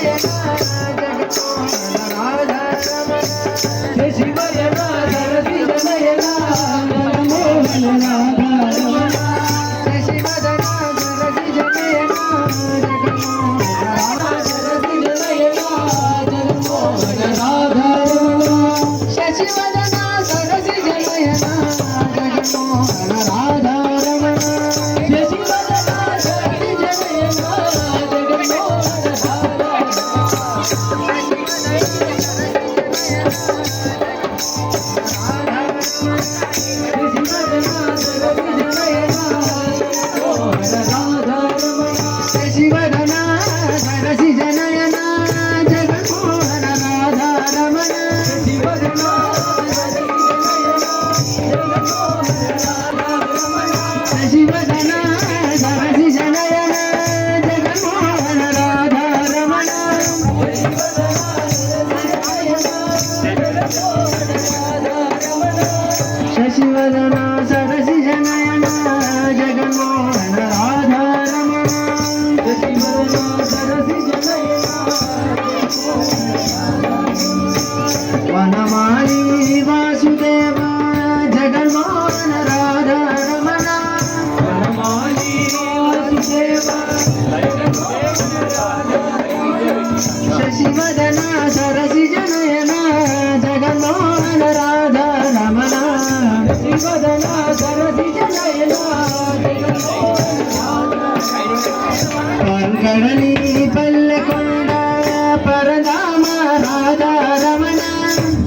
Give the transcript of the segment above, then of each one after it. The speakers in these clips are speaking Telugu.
Yeah.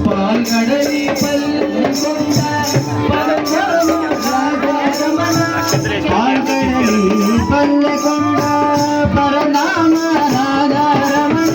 పాల్గడని పల్కొండ పాల్గడని Pallekonda పరనామ Radha Ramana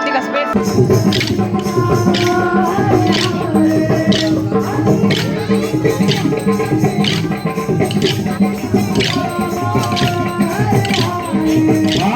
quantas vezes. Ah!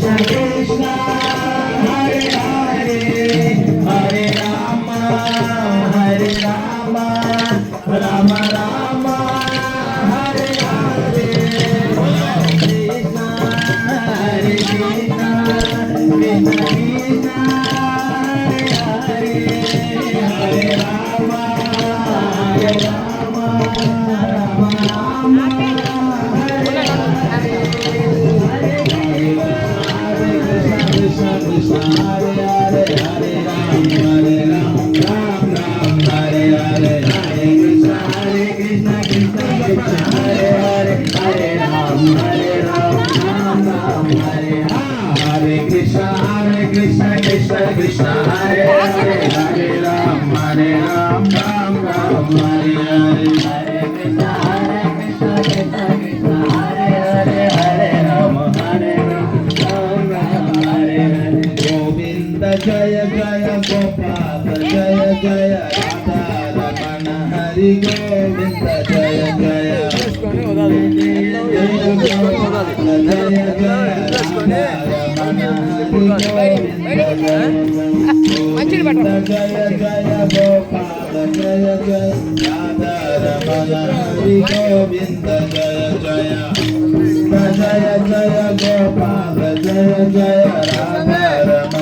Thank you. జయ జయ గోపాల జయ జయ రాధారమణ హరి గోవింద జయ జయ జయ జయ మంచిది పట్టు జయ జయ గోపాల జయ జయ హరి గోవింద జయ జయ జయ జయ గోపాల జయ జయ రాధారమణ